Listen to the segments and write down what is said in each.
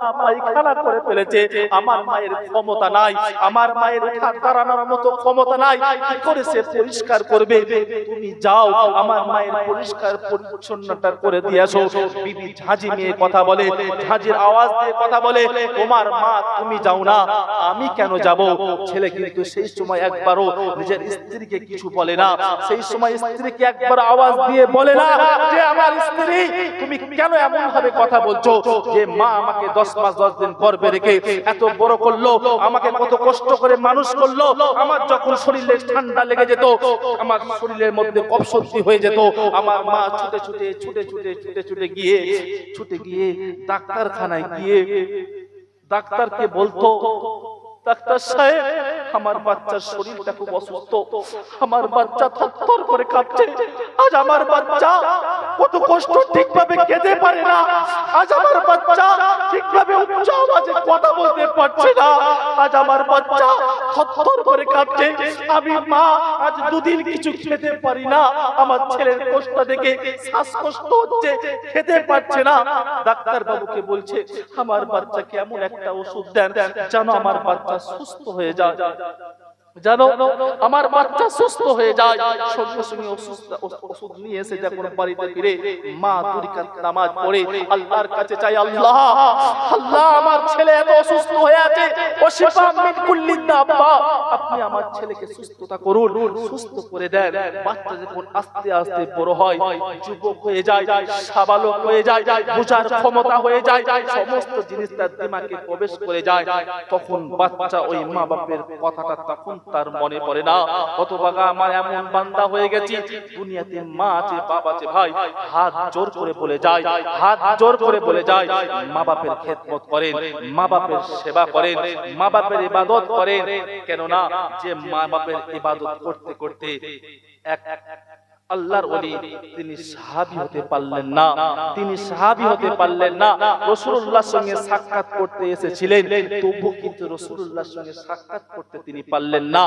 পায়খানা করে ফেলেছে। আমার মায়ের ক্ষমতা নাই। আমার মায়ের মতো ক্ষমতা নাই। কি করে সে পরিষ্কার করবে? তুমি যাও, আমার মায়ের পরিষ্কার পরিচ্ছন্নতা করে বিবি মেয়ে কথা বলে আওয়াজ দিয়ে কথা বলে, তোমার মা, তুমি যাও না। আমি কেন যাব? ছেলে কিন্তু সেই সময় একবারও নিজের স্ত্রীকে কিছু বলে না। সেই সময় স্ত্রীকে একবার আওয়াজ দিয়ে বলে না যে, আমার স্ত্রী, তুমি কেন এমন ভাবে কথা বলছো? যে মা আমাকে দশ মাস দশ দিন পর রেখে এত বড় করল, আমাকে কত কষ্ট করে মানুষ করল। আমার যখন শরীরে ঠান্ডা লেগে যেত, আমার শরীরের মধ্যে কফ হয়ে যেত, আমার মা ছুটে ছুটে ছুটে ছুটে ছুটে ছুটে গিয়ে ছুটে গিয়ে ডাক্তারখানায় গিয়ে, ডাক্তারকে বলতো ডাক্তার সাহেব, আমার বাচ্চার শরীরটা খুব অসুস্থ। আমার বাচ্চা থরথর করে কাঁপছে। আজ আমার বাচ্চা কত কষ্ট ঠিকভাবে খেতে পারে না। আজ আমার বাচ্চা ঠিকভাবে উচ্চ আওয়াজে কথা বলতে পারছে না। আজ আমার বাচ্চা থরথর করে কাঁপছে। আমি মা, আজ দুদিন কিছু খেতে পারি না। আমার ছেলের কষ্ট দেখে শ্বাসকষ্ট হচ্ছে, খেতে পারছে না। ডাক্তার বাবুকে বলছে, আমার বাচ্চাকে এমন একটা ওষুধ দেন যেন আমার বাচ্চা সুস্থ হয়ে যায় জানো আমার বাচ্চা সুস্থ হয়ে বাচ্চা যখন আস্তে আস্তে বড় হয়, যুবক হয়ে যায়, সাবালক হয়ে যায়, বোঝার ক্ষমতা হয়ে যায়, সমস্ত জিনিস তার দিমাগে প্রবেশ করে যায়। তখন বাচ্চা ওই মা বাপের কথাটা তখন তার মনে পড়ে না কত বাগা আমার এমন বান্দা হয়ে গেছি, দুনিয়াতে মা আছে, বাবা আছে, ভাই, হাত জোর করে বলে যায়, হাত জোর করে বলে যায়, মা বাপের খেদমত করেন, মা বাপের সেবা করেন, মা বাপের ইবাদত করেন, কেননা যে মা বাপের ইবাদত করতে করতে এক আল্লাহর ওলি। তিনি সাহাবী হতে পারলেন না। তিনি সাহাবী হতে পারলেন না। রাসূলুল্লাহর সঙ্গে সাক্ষাৎ করতে এসেছিলেন। তবু কিন্তু রাসূলুল্লাহর সঙ্গে সাক্ষাৎ করতে তিনি পারলেন না।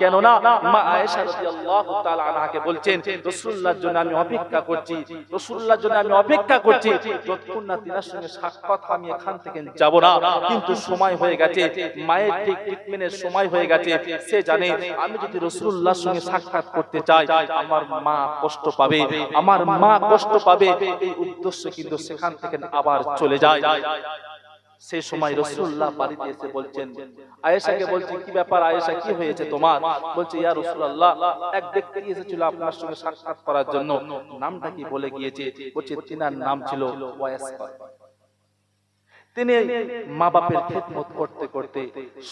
কেন না মা আয়েশা রাদিয়াল্লাহু তাআলা আনহাকে বলছেন রাসূলুল্লাহর জন্য আমি অপেক্ষা করছি। রাসূলুল্লাহর জন্য আমি অপেক্ষা করছি। যতক্ষণ না তিনার সঙ্গে সাক্ষাৎ আমি এখান থেকে যাব না। কিন্তু সময় হয়ে গেছে। মায়ের ঠিক ট্রিটমেন্টের সময় হয়ে গেছে। সে জানে আমি যদি রাসূলুল্লাহর সঙ্গে সাক্ষাৎ করতে চাই আমার মা কষ্ট পাবে, আমার মা কষ্ট পাবে, এই উদ্দেশ্য কিন্তু সেখান থেকে আবার চলে যায়। সেই সময় রসুল্লাহ বাড়িতে এসে বলছেন, আয়েশাকে বলছে, কি ব্যাপার আয়েশা, কি হয়েছে তোমার? বলছে, ইয়া রসুল্লাহ এক ব্যক্তি এসেছিল আপনার সঙ্গে সাক্ষাৎ করার জন্য। নামটা কি বলে গিয়েছে? বলছে, তিনার নাম ছিল ওয়াসফা তিনি মা বাপের খেদমত করতে করতে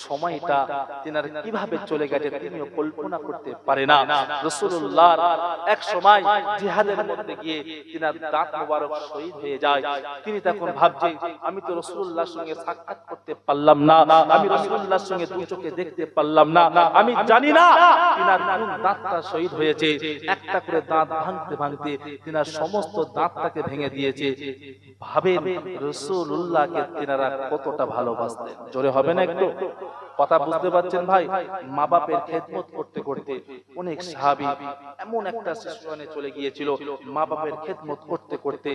সময়টা তিনার কীভাবে চলে গেছে তিনিও কল্পনা করতে পারে না। রসুল্লাহ এক সময় জিহাদের মধ্যে গিয়ে তিনার দাঁত মোবারক শহীদ হয়ে যায়। তিনি তখন ভাবছে, আমি তো রসুল্লাহর সঙ্গে সাক্ষাৎ করতে পারলাম না। আমি রসুল্লাহর সঙ্গে দু চোখে দেখতে পারলাম না। আমি জানি না তিনার কোন দাঁতটা শহীদ হয়েছে। একটা করে দাঁত ভাঙতে ভাঙতে তিনার সমস্ত দাঁতটাকে ভেঙে দিয়েছে। ভাবেন রসুল্লাহকে তিনারা কতটা ভালোবাসতেন। জোরে হবে না একটু? কথা বুঝতে পারছেন ভাই? মা বাপের খেদমত করতে করতে অনেক সাহাবি এমন একটা সিচুয়েশনে চলে গিয়েছিল। মা বাপের খেদমত করতে করতে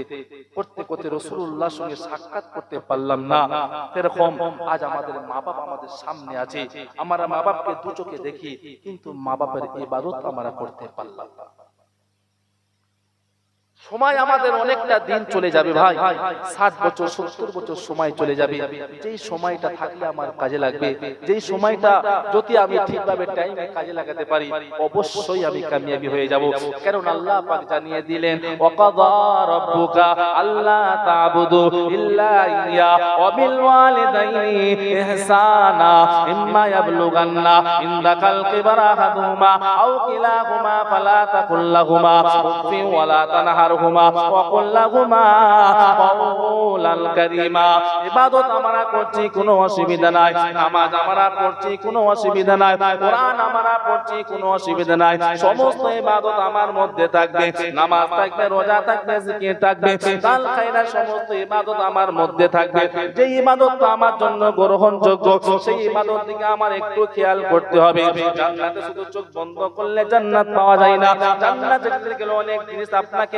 করতে করতে রসুল্লাহর সঙ্গে সাক্ষাৎ করতে পারলাম না। এরকম আজ আমাদের মা বাপ আমাদের সামনে আছে। আমরা মা বাপকে দু চোখে দেখি, কিন্তু মা বাপের ইবাদত আমরা করতে পারলাম না। সময় আমাদের অনেকটা দিন চলে যাবে ভাই। ষাট বছর সত্তর বছর সময় চলে যাবে। যেই সময়টা থাকলে আমার কাজে লাগবে। যেই সময়টা যদি আমি ঠিকভাবে টাইমে কাজে লাগাতে পারি অবশ্যই আমি কামিয়াবি হয়ে যাব। কারণ আল্লাহ পাক জানিয়ে দিলেন ওয়াকাদা রাব্বুকা আল্লা তা'বুদু ইল্লা ইয়া ওয়া বিল ওয়ালিদাইনি ইহসানা ইম্মা ইয়াবলুগান্না ইনদাকাল কিবারা আহাদুহুমা আও কিলাহুমা ফালা তাকুল লাহুমা উফিন ওয়ালা তানহারহুমা ওয়া কুল লাহুমা কারীমা। ইবাদত আমরা করছি, কোনো অসুবিধা নাই। নামাজ আমরা কোনো অসুবিধা নাই। কোরআন আমরা পড়ছি, কোনো অসুবিধা নাই। সমস্ত ইবাদত আমার মধ্যে থাকবে। নামাজ থাকবে, রোজা থাকবে, জিকির থাকবে খায়রা সমস্ত ইবাদত আমার মধ্যে থাকবে। যে ইবাদত আমার জন্য গ্রহণযোগ্য, সেই ইবাদত দিকে আমার একটু খেয়াল করতে হবে। জান্নাতে শুধু চোখ বন্ধ করলে জান্নাত পাওয়া যায় না। জান্নাতে গেলে অনেক জিনিস আপনাকে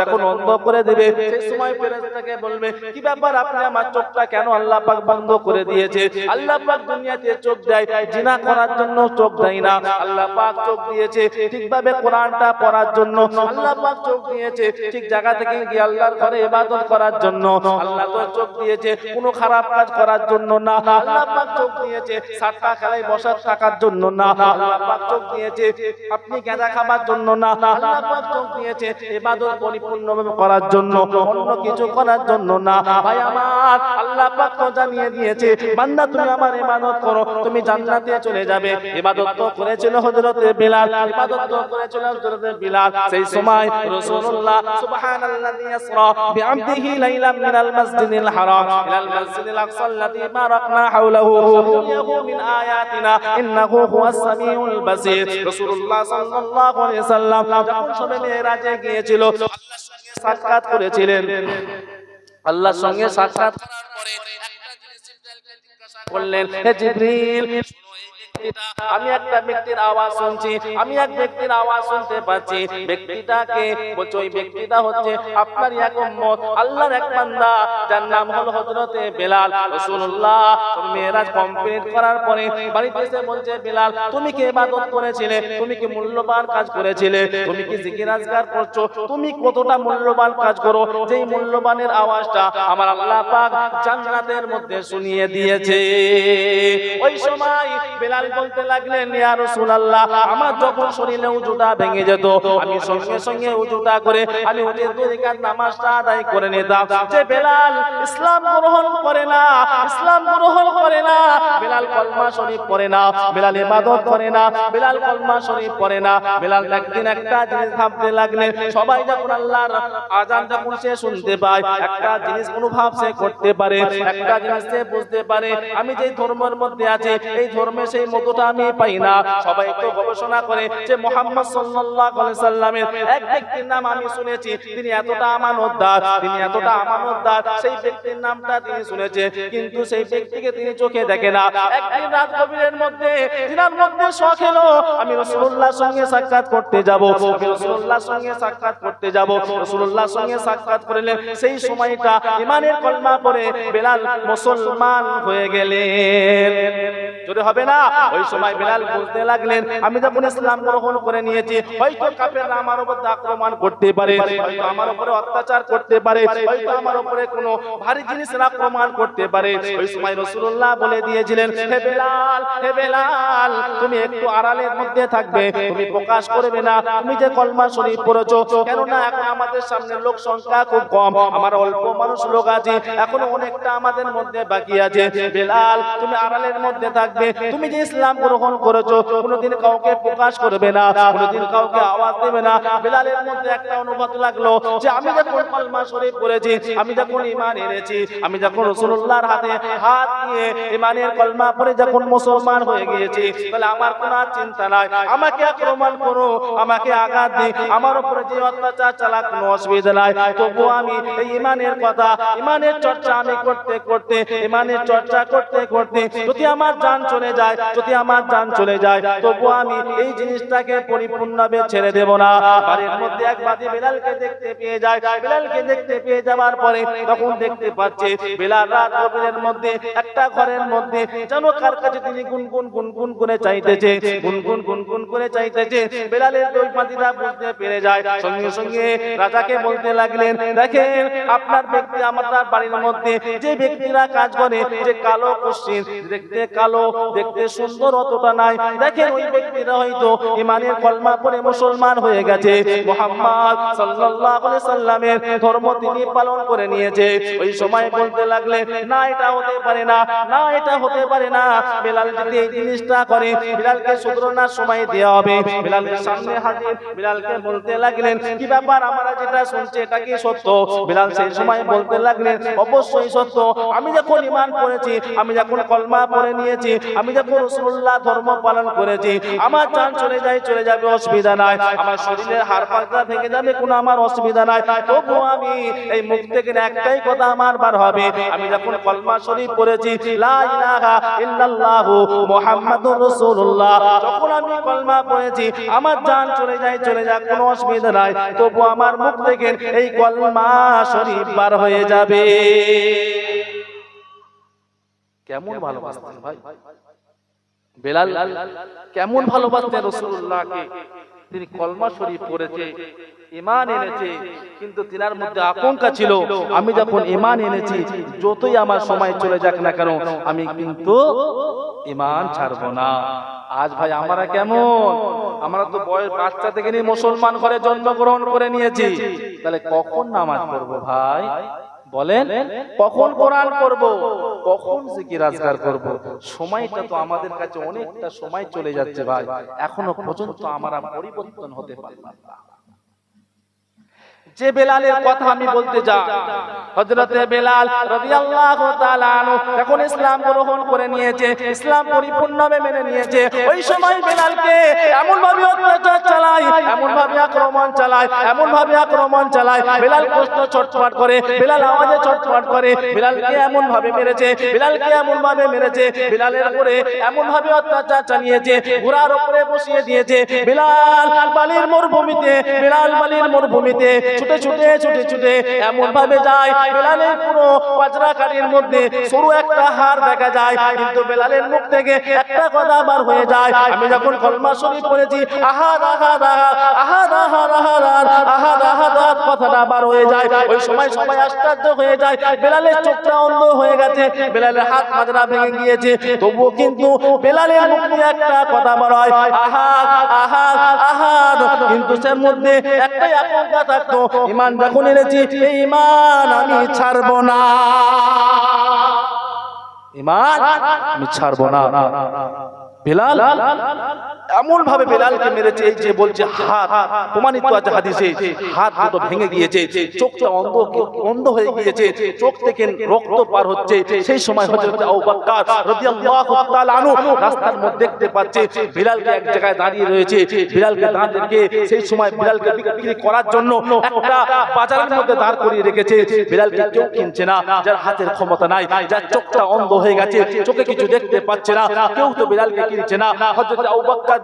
যখন অন্ধ করে দিবে, সেই সময় ফেরেশতাকে বলবে, কি ব্যাপার আপনি আমার চোখটা কেন আল্লাহ পাক বন্ধ করে দিয়েছে? আল্লাহ পাক দুনিয়াতে চোখ দেয়, জিনা করার জন্য চোখ দেয় না। আল্লাহ পাক চোখ দিয়েছে ঠিকভাবে কোরআনটা পড়ার জন্য। আল্লাহ পাক চোখ দিয়েছে ঠিক জায়গা থেকে গিয়ে আল্লাহর ঘরে ইবাদত করার জন্য। আল্লাহ তো চোখ দিয়েছে কোনো খারাপ কাজ করার জন্য না। আল্লাহ পাক চোখ দিয়েছে সাতটা খেলায় বসার থাকার জন্য না। আল্লাহ পাক চোখ দিয়েছে আপনি গাঁজা খাবার জন্য না। আল্লাহ পাক চোখ দিয়েছে ইবাদত পরিপূর্ণভাবে করার জন্য, অন্য কিছু করার জন্য না। ভাই, আমার আল্লাহ পাক তো জানিয়ে দিয়েছে, বান্দা, তুমি আমার ইবাদত করো, তুমি জান্নাতে চলে যাবে। ইবাদত তো করেছিল হযরতে বিলাল, ইবাদত তো করেছিল হযরতে বিলাল। সেই সময় রাসূলুল্লাহ সুবহানাল্লাযী ইসরা বিআবদিহি লাইলাম মিনাল মাসজিদিল হারাম। ইলাল মাসজিদিল আকসা আল্লাযী বারাকনা হাওলাহু মিন আয়াতিনা, ইন্নাহু হুয়াস সামিউল বাসীর। রাসূলুল্লাহ সাল্লাল্লাহু আলাইহি সাল্লাম যখন সবে মেরাজে গিয়েছিল সাক্ষাৎ করেছিলেন। আল্লাহর সঙ্গে সাক্ষাৎ করার পরে একটা জিনিস করলেন হে জিবরিল আমি একটা ব্যক্তির আওয়াজ শুনছি, আমি এক ব্যক্তির আওয়াজ শুনতে পাচ্ছি। ব্যক্তিটাকে বলছে, ওই ব্যক্তিটা হচ্ছে আপনার এক উম্মত, আল্লাহর এক বান্দা, যার নাম হলো হযরতে বেলাল। রাসূলুল্লাহ মেরাজ কমপ্লিট করার পরে বাড়িতে এসে বলছে, বেলাল, তুমি কি ইবাদত করেছিলে? তুমি কি মূল্যবান কাজ করেছিলে? তুমি কি জিকির আজকার করছ? তুমি কতটা মূল্যবান কাজ করো? যেই মূল্যবানের আওয়াজটা আমার আল্লাহ পাক জান্নাতের মধ্যে শুনিয়ে দিয়েছে। ওই সময় বেলাল বলতে লাগলেন, ইয়া রাসূলুল্লাহ, আমার যখন শরীরে উজুটা ভেঙে যেত, আমি সঙ্গে সঙ্গে উজুটা করে আমি উঠে দুই রাকাত নামাজটা আদায় করে নিতাম। যে বেলাল ইসলাম গ্রহণ করে না, ইসলাম গ্রহণ করে না, বেলাল কলমা শরীফ পড়ে না, বেলাল ইবাদত করে না, বেলাল কলমা শরীফ পড়ে না, বেলাল একদিন একটা জিনিস ভাবতে লাগলেন, সবাই যখন আল্লাহর আজান যখন সে শুনতে পায়, একটা জিনিস অনুভব সে করতে পারে, একটা জিনিস সে বুঝতে পারে, আমি যেই ধর্মের মধ্যে আছি, এই ধর্মে সেই মতটা আমি পাই না। সবাই তো গবেষণা করে যে মোহাম্মদ সাল্লাল্লাহু আলাইহি সাল্লামের এক ব্যক্তির নাম আমি শুনেছি। তিনি এতটা আমানতদার, তিনি এতটা আমানতদার, সেই ব্যক্তির নামটা তিনি শুনেছে। কিন্তু সেই ব্যক্তিকে তিনি চোখে দেখে না। একদিন রাত মধ্যে মধ্যে শখ এলো, আমি রাসূলুল্লাহর সঙ্গে সাক্ষাৎ করতে যাব। রাসূলুল্লাহর সঙ্গে সাক্ষাৎ করতে যাব। রাসূলুল্লাহর সঙ্গে সাক্ষাৎ করলেন সেই সময়টা ইমানের কলমা পড়ে বেলাল মুসলমান হয়ে গেলেন। যদি হবে না। ওই সময় বেলাল বুঝতে লাগলেন, আমি যখন ইসলাম গ্রহণ করে নিয়েছি, হয়তো কাফেররা আমার উপর আক্রমণ করতে পারে, হয়তো আমার উপরে অত্যাচার করতে পারে, হয়তো আমার উপরে কোনো ভারী জিনিসের আক্রমণ করতে পারে। ওই সময় রাসূলুল্লাহ বলে দিয়েছিলেন, হে বেলাল হে বেলাল, তুমি একটু আড়ালের মধ্যে থাকবে, তুমি প্রকাশ করবে না, তুমি যে কলমা শরীফ পড়েছো কেন না এখন আমাদের সামনে লোক সংখ্যা খুব কম, আমার অল্প মানুষ লোক আছে, এখনও অনেকটা আমাদের মধ্যে বাকি আছে। বেলাল, তুমি আড়ালের মধ্যে থাকবে তুমি যে ইসলাম গ্রহণ করেছ, কোনোদিন কাউকে প্রকাশ করবে না, কোনোদিন কাউকে আওয়াজ দেবে না। বেলালের মধ্যে একটা অনুভূত লাগল যে, আমি যখন কলমা শরীফ পড়েছি, আমি যখন ঈমান এনেছি, আমি যখন রাসূলুল্লাহর হাতে হাত দিয়ে ঈমানের কলমা পড়ে যখন মুসলমান হয়ে গিয়েছি, তাহলে আমার কোনো চিন্তা নাই। আমাকে আক্রমণ করো, আমাকে আঘাত দি আমার উপরে যে অত্যাচার চালাক, কোনো অসুবিধা নাই। তবু আমি এই ঈমানের কথা, ঈমানের চর্চা আমি করতে করতে, ঈমানের চর্চা করতে করতে, যদি আমার জান চলে যায়, যদি আমার জান চলে যায় তবু আমি এই জিনিসটাকে পরিপূর্ণভাবে ছেড়ে দেব না। বাড়ির মধ্যে এক দেখতে পেয়ে যায়। দেখতে পেয়ে যাওয়ার পরে তখন দেখতে পাচ্ছে রাত গভীরের মধ্যে, একটা ঘরের মধ্যে, যেন কার কাছে তিনি গুনগুন গুনগুন করে চাইতেছে, গুনগুন গুনগুন করে চাইতেছে। বুঝতে পেরে যায়। সঙ্গে সঙ্গে রাজাকে বলতে লাগলেন, দেখেন, আপনার ব্যক্তি আমার বাড়ির মধ্যে যে ব্যক্তিরা কাজ করে, যে কালো কুশ্চিন দেখতে কালো দেখতে সুন্দর অতটা নাই। দেখেন ওই ব্যক্তিরা হয়তো ইমানের কলমা পড়ে মুসলমান হয়ে গেছে। মোহাম্মদ সাল্লাল্লাহু আলাইহি সাল্লামের ধর্ম তিনি পালন করে নিয়েছে। ওই সময় বলতে লাগলে, না, এটা হতে পারে না। না, এটা হতে পারে না। বেলাল যদি এই জিনিসটা করে, বিলালকে শুধরানোর সময় দেওয়া হবে। বিলালের সামনে হাজির। বিলালকে বলতে লাগলেন, কি ব্যাপার? আমরা যেটা শুনছি, এটা কি সত্য? বিলাল সেই সময় বলতে লাগলেন, অবশ্যই সত্য। আমি যখন ইমান করেছি আমি যখন কলমা পড়ে নিয়েছি আমি যখন রসুল্লাহ ধর্ম পালন করেছি, আমার চান চলে যায়, চলে যাবে, অসুবিধা নাই। আমার শরীরের হাড় পাতলা ভেঙে যাবে, কোনো আমার অসুবিধা নাই। তবু আমি এই মুখ থেকে একটাই কথা আমার বার হবে। আমি যখন কলমা শরীফ পড়েছি, লা ইলাহা ইল্লাল্লাহু মুহাম্মাদুর রাসূলুল্লাহ, যখন আমি কলমা পড়েছি, আমার জান চলে যায়, চলে যাক, কোনো অসুবিধা নাই। তবু আমার মুখ থেকে এই কলমা শরীফ বার হয়ে যাবে। কেমন ভালোবাসতেন ভাই? বেলাল কেমন ভালোবাসতেন রসুল্লাহকে তিনি কলমা শরীফ পড়েছে ইমান এনেছে কিন্তু তিনার মধ্যে আকাঙ্ক্ষা ছিল আমি যখন ইমান এনেছি যতই আমার সময় চলে যাক না কেন আমি কিন্তু ইমান ছাড়বো না। আজ ভাই আমরা কেমন? আমরা তো বয়স বাচ্চা থেকে নিয়ে মুসলমান ঘরে জন্মগ্রহণ করে নিয়েছি। তাহলে কখন নামাজ পড়ব ভাই? বলেন, কখন কোরআন করব কখন জিকির আজগার করব? সময়টা তো আমাদের কাছে অনেকটা সময় চলে যাচ্ছে ভাই। এখনও পর্যন্ত আমরা পরিবর্তন হতে পারলাম না। যে বেলালের কথা আমি বলতে যা হযরতে বেলাল রাদিয়াল্লাহু তাআলা আনহু যখন ইসলাম গ্রহণ করে নিয়েছে, ইসলাম পরিপূর্ণভাবে মেনে নিয়েছে, ওই সময় বেলালকে এমন ভাবে অত্যাচার চালায় এমন ভাবে আক্রমণ চালায় এমন ভাবে আক্রমণ চালায়। বেলাল কষ্ট ছটফট করে, বেলাল আওয়াজে ছটফট করে, বেলালকে এমন ভাবে মেরেছে, বেলালকে এমন ভাবে মেরেছে, বেলালের উপরে এমন ভাবে অত্যাচার চালিয়েছে, ঘোড়ার উপরে বসিয়ে দিয়েছে, বেলাল বালির মরুভূমিতে, বেলাল বালির মরুভূমিতে ছুটে ছুটে ছুটে ছুটে এমন ভাবে যায় বেলালের পুরো পাজরা কাটির মধ্যে সরু একটা হার দেখা যায় কিন্তু বেলালের মুখ থেকে একটা কথা বার হয়ে যায় আমি যখন কলমা শরীফ পড়েছি আহাদ আহাদ আহাদ আহাদ আহাদ আহাদ আহাদ আহাদ আহাদ কথাটা বার হয়ে যায় ওই সময় সবাই আশ্চর্য হয়ে যায় বেলালের চোখটা অন্ধ হয়ে গেছে বেলালের হাত মাজরা ভেঙে গিয়েছে তবুও কিন্তু বেলালের মুখ দিয়ে একটা কথা বার হয় আহাদ আহাদ আহাদ কিন্তু সের মধ্যে একটাই আশঙ্কা থাকতো ইমান যখন এনেছি এই ইমান আমি ছাড়ব না। ইমান আমি ছাড়ব না। বেলাল? এমন ভাবে বেলালকে মেরেছে যে বলছে, হাত। প্রমাণিত আছে হাদিসে, হাত দুটো ভেঙে গিয়েছে, চোখটা অন্ধ অন্ধ হয়ে গিয়েছে, চোখ থেকে রক্ত পার হচ্ছে। সেই সময় রাস্তার মধ্যে দেখতে পাচ্ছে এক জায়গায় দাঁড়িয়ে রয়েছে। দাঁড়িয়ে সেই সময় বিলালকে বিক্রি করার জন্য একটা বাজারের মধ্যে দাঁড় করিয়ে রেখেছে। বিলালকে কেউ কিনছে না, যার হাতের ক্ষমতা নাই, যার চোখটা অন্ধ হয়ে গেছে, চোখে কিছু দেখতে পাচ্ছে না, কেউ তো বিলালকে না হযরত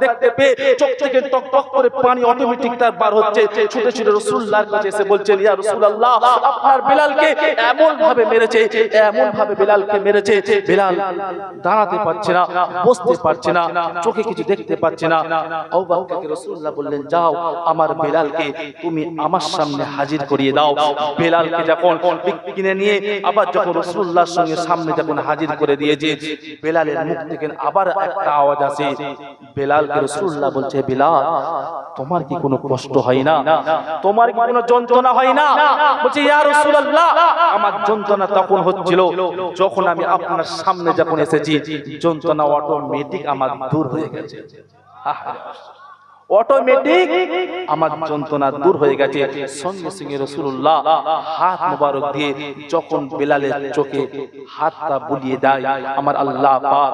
দেখতে পেয়ে চোখ থেকে টক টক করে পানি অটোমেটিক তার বার হচ্ছে। ছুটে ছুটে রাসূলুল্লাহর কাছে এসে বলছেন, ইয়া রাসূলুল্লাহ, আপনার বিলালকে এমন ভাবে মেরেছে এমন ভাবে বিলালকে মেরেছে। বিলাল দাঁড়াতে পারছে না, বসতে পারছে না, চোখে কিছু দেখতে পাচ্ছে না। রাসূলুল্লাহ বললেন, যাও, আমার বিলালকে তুমি আমার সামনে হাজির করিয়ে দাও। বিলালকে যখন কিনে নিয়ে আবার যখন রাসূলুল্লাহর সঙ্গে সামনে যখন হাজির করে দিয়েছে, বেলালের মুখ থেকে আবার একটা আওয়াজ আসে বেলালকে রসুল্লাহ বলছে, বেলাল, তোমার কি কোনো কষ্ট হয় না? তোমার কি কোনো যন্ত্রণা হয় না? বলছে, ইয়া রাসূলুল্লাহ, আমার যন্ত্রণা তখন হচ্ছিল যখন আমি আপনার সামনে যখন এসেছি। যন্ত্রণা অটোমেটিক আমার দূর হয়ে গেছে। অটোমেটিক আমার যন্ত্রণা দূর হয়ে গেছে। সঙ্গে সঙ্গে রসুল্লাহ হাত মুবারক দিয়ে যখন বেলালের চোখে হাতটা বুলিয়ে দেয় আমার আল্লাহ পাক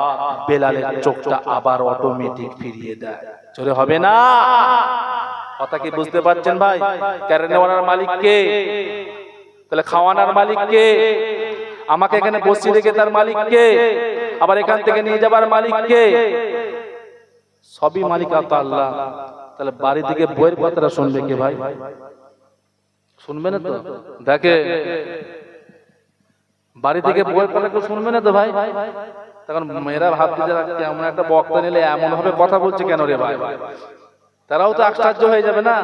বেলালের চোখটা আবার অটোমেটিক ফিরিয়ে দেয়। চলে হবে না? কথা কি বুঝতে পারছেন ভাই? ক্যারেনেওয়ালার মালিক কে তাহলে খাওয়ানোর মালিক কে আমাকে এখানে বসিয়ে রেখে তার মালিক কে আবার এখান থেকে নিয়ে যাবার মালিক কে সবই মালিক আল্লাহ। তাহলে বাড়ি থেকে বইয়ের কথাটা শুনবে কে ভাই? শুনবে। না তো? দেখে। বাড়ি থেকে বইয়ের কথা কেউ শুনবে না তো ভাই? তখন মেয়েরা ভাবতে যে এমন একটা বক্তা নিলে এমন ভাবে কথা বলছে কেন রে ভাই? তারাও তো আশ্চর্য হয়ে যাবে না?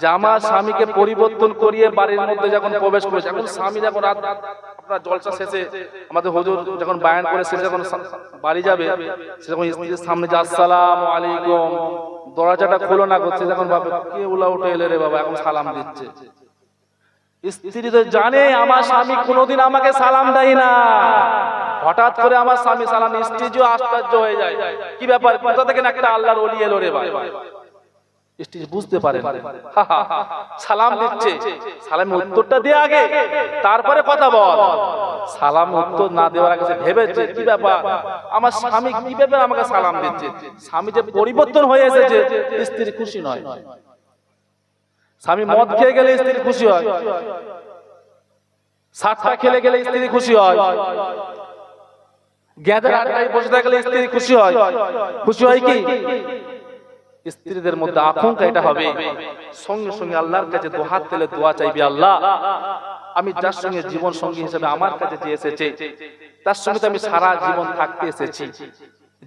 যে আমার স্বামীকে পরিবর্তন করিয়ে বাড়ির মধ্যে যখন প্রবেশ করেছে এখন স্বামী যখন রাত আপনার জলসা শেষে আমাদের যখন বায়ান যখন বাড়ি যাবে স্ত্রীর সামনে যে আসসালামু আলাইকুম, দরজাটা না করছে যখন ভাবে কে উলা উঠে এলে রে বাবা, এখন সালাম দিচ্ছে। স্ত্রী তো জানে, আমার স্বামী কোনোদিন আমাকে সালাম দেয় না। হঠাৎ করে আমার স্বামী সালাম স্ত্রীও আশ্চর্য হয়ে যায়। কি ব্যাপার? কোথা থেকে না একটা আল্লাহর ওলি এলো রে ভাই? স্ত্রী বুঝতে পারে। সালাম দিচ্ছে। সালামের উত্তরটা দিয়ে আগে। তারপরে কথা বল। সালাম উত্তর না দেওয়ার আগে ভেবেছে কি ব্যাপার? আমার স্বামী কি ব্যাপার আমাকে সালাম দিচ্ছে? স্বামী যে পরিবর্তন হয়ে এসেছে স্ত্রী খুশি নয়। স্বামী মদ খেয়ে গেলে স্ত্রী খুশি হয়। সাতটা খেলে গেলে স্ত্রী খুশি হয়। গ্যাদার আড্ডায় বসে থাকলে স্ত্রী খুশি হয়। খুশি হয় কি? স্ত্রীদের মধ্যে আকাঙ্ক্ষা এটা হবে। সঙ্গে সঙ্গে আল্লাহর কাছে দোহাত তেলে দোয়া চাইবে আল্লাহ, আমি যার সঙ্গে জীবন সঙ্গী হিসেবে আমার কাছে যে এসেছে, তার সঙ্গে তো আমি সারা জীবন থাকতে এসেছি।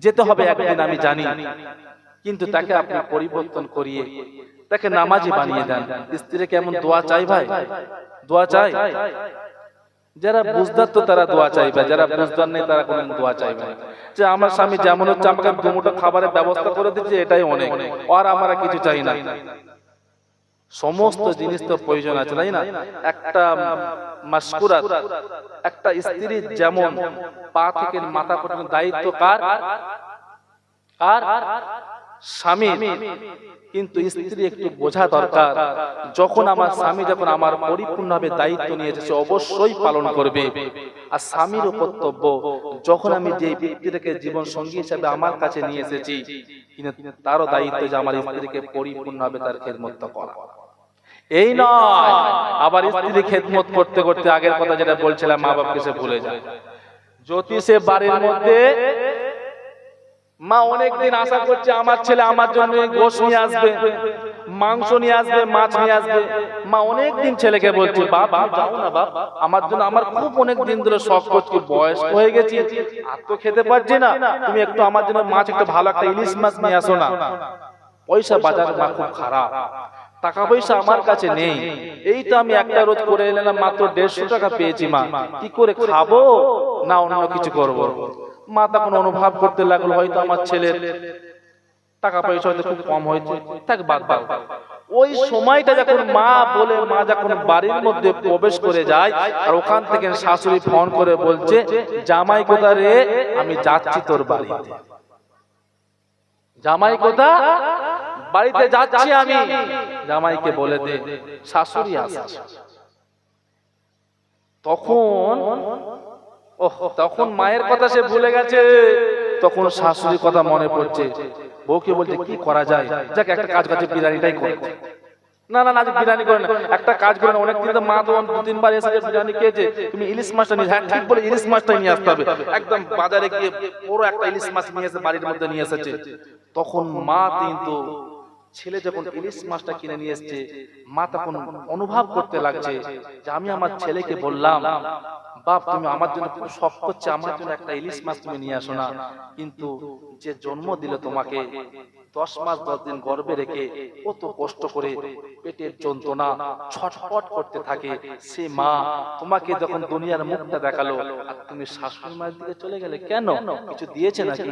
যেতে হবে একদিন, আমি জানি। কিন্তু তাকে আপনি পরিবর্তন করিয়ে, তাকে নামাজি বানিয়ে দেন। স্ত্রীকে এমন দোয়া চাই ভাই। দোয়া চাই। যারা বুঝদার তো তারা দোয়া চাইবে যারা বুঝদার নেই তারা কোনো দোয়া চাইবে যে আমার স্বামী যেমন হচ্ছে আমাকে দুমুটো খাবারের ব্যবস্থা করে দিচ্ছে এটাই অনেক। আর আমরা কিছু চাই না। সমস্ত জিনিস তো প্রয়োজন আছে তাই না? একটা মাসকুরাত একটা স্ত্রীর যেমন পা থেকে মাথা পর্যন্ত দায়িত্ব কার? কার? কিন্তু স্ত্রী একটু বোঝা দরকার, যখন আমার স্বামী যখন আমার পরিপূর্ণভাবে দায়িত্ব অবশ্যই পালন করবে। আর কর্তব্য, যখন আমি যে ব্যক্তিটাকে জীবন সঙ্গী হিসাবে আমার কাছে নিয়ে এসেছি, কিন্তু তারও দায়িত্ব যে আমার স্ত্রীকে পরিপূর্ণভাবে তার খেদমত করা। এই নয়, আবার স্ত্রী খেদমত করতে করতে আগের কথা যেটা বলছিলাম মা বাপকে সে ভুলে যায়। জ্যোতিষে বাড়ির মধ্যে মা অনেকদিন আশা করছে আমার ছেলে আমার জন্য গোশ নিয়ে আসবে, মাংস নিয়ে আসবে, মাছ নিয়ে আসবে। মা অনেকদিন ছেলেকে বলছে তুমি যাও না, বাপ। আমার জন্য আমার খুব অনেক দিন ধরে শখ করছি, বয়স হয়ে গেছি, আর তো খেতে পারছি না। তুমি একটু আমার জন্য মাছ, একটু ভালো একটা ইলিশ মাছ নিয়ে আসো না। পয়সা বাজার মা খুব খারাপ। টাকা পয়সা আমার কাছে নেই। এই তো আমি একটা রোজ করে এলাম, মাত্র দেড়শো টাকা পেয়েছি মা। কি করে খাব? না অন্য কিছু করব। মা তখন অনুভব করতে লাগল, হয়তো আমার ছেলের টাকা পয়সা হয়তো খুব কম হয়েছে থাক বাদ বাদ ওই সময়টা যখন মা বলে, মা যখন বাড়ির মধ্যে প্রবেশ করে যায়, আর ওখান থেকে শাশুড়ি ফোন করে বলছে, জামাই কোথা রে? আমি যাচ্ছি তোর বাড়িতে। জামাই কোথা? বাড়িতে যাচ্ছি আমি। জামাইকে বলে দে, শাশুড়ি আসছে। তখন তখন মায়ের কথা সে ভুলে গেছে তখন শাশুড়ির কথা মনে পড়ছে। বউকে বলছে কি করা যায়? যাক একটা কাজ কাজে বিরিয়ানিটাই করে। না না না বিরিয়ানি করে না। একটা কাজ করে না অনেকদিন তো মা তো দু তিনবার এসে বিরিয়ানি খেয়েছে তুমি ইলিশ মাছটা নিয়ে হ্যাঁ ঠিক বলে ইলিশ মাছটাই নিয়ে আসতে হবে। একদম বাজারে গিয়ে বড় একটা ইলিশ মাছ নিয়ে এসে বাড়ির মধ্যে নিয়ে এসেছে। তখন মা কিন্তু ছেলে যখন ইলিশ মাছটা কিনে নিয়ে এসছে মা তখন অনুভব করতে লাগছে যে আমি আমার ছেলেকে বললাম বাপ তুমি আমার জন্য খুব শখ করছে আমার জন্য একটা ইলিশ মাছ তুমি নিয়ে আসো না। কিন্তু যে জন্ম দিল তোমাকে দশ মাস দশ দিন গর্বে রেখে কত কষ্ট করে পেটের যন্ত্রণা ছটফট করতে থাকে। সে মা তোমাকে যখন দুনিয়ার মুখটা দেখাল আর তুমি শাশুড়ি মায়ের দিকে চলে গেলে কেন? কিছু দিয়েছে নাকি?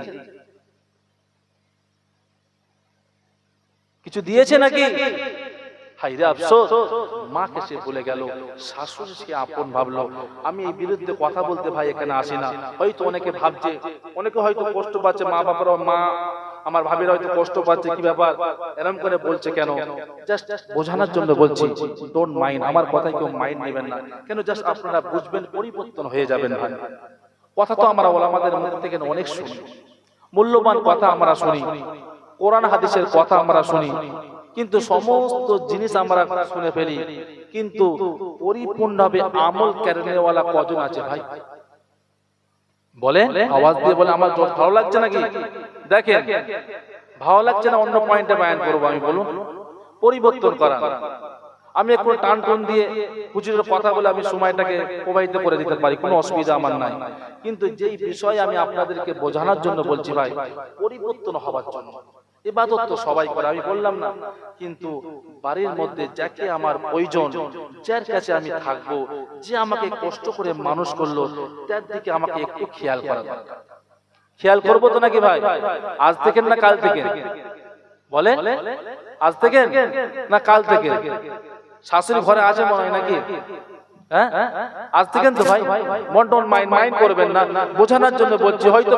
কিছু দিয়েছে নাকি? ভুলে গেল আপন ভাবলো। আমি এই বিরুদ্ধে কথা বলতে ভাই এখানে না। হয়তো অনেকে ভাবছে, অনেকে হয়তো কষ্ট পাচ্ছে, মা মা, আমার হয়তো কষ্ট পাচ্ছে, কি ব্যাপার? এরকম করে বলছে কেন? জাস্ট বোঝানোর জন্য বলছি ডোন্ট মাইন্ড আমার কথাই কেউ মাইন্ড নেবেন না। কেন জাস্ট আপনারা বুঝবেন, পরিবর্তন হয়ে যাবেন ভাই। কথা তো আমরা ওলামাদের মুখ থেকে অনেক শুনি। মূল্যবান কথা আমরা শুনি। কোরআন হাদিসের কথা আমরা শুনি। কিন্তু সমস্ত জিনিস আমরা শুনে ফেলি। কিন্তু পরিপূর্ণভাবে আমল কেড়েনেওয়ালা কজন আছে ভাই? বলে আওয়াজ দিয়ে বলে আমার ভালো লাগছে নাকি? দেখেন ভালো লাগছে না অন্য পয়েন্টে বায়ান করব আমি বলুন। পরিবর্তন করা আমি একটু টান টুন দিয়ে হুজুরের কথা বলে আমি সময়টাকে প্রবাহিত করে দিতে পারি কোনো অসুবিধা আমার নাই। কিন্তু যেই বিষয় আমি আপনাদেরকে বোঝানোর জন্য বলছি ভাই পরিবর্তন হওয়ার জন্য। ইবাদত তো সবাই করে, আমি বললাম না। কিন্তু বাড়ির মধ্যে যাকে আমার প্রয়োজন যার কাছে আমি থাকব, যে আমাকে কষ্ট করে মানুষ করল, তার দিকে আমাকে একটু খেয়াল করা খেয়াল করব তো নাকি ভাই? আজ থেকে না কাল থেকে বলে আজ থেকে না কাল থেকে শাশুড়ি ঘরে আছে মনে হয় নাকি? হ্যাঁ? আজ থেকে তো ভাই? মন মাইন্ড মাইন্ড করবেন না। বোঝানোর জন্য বলছি, হয়তো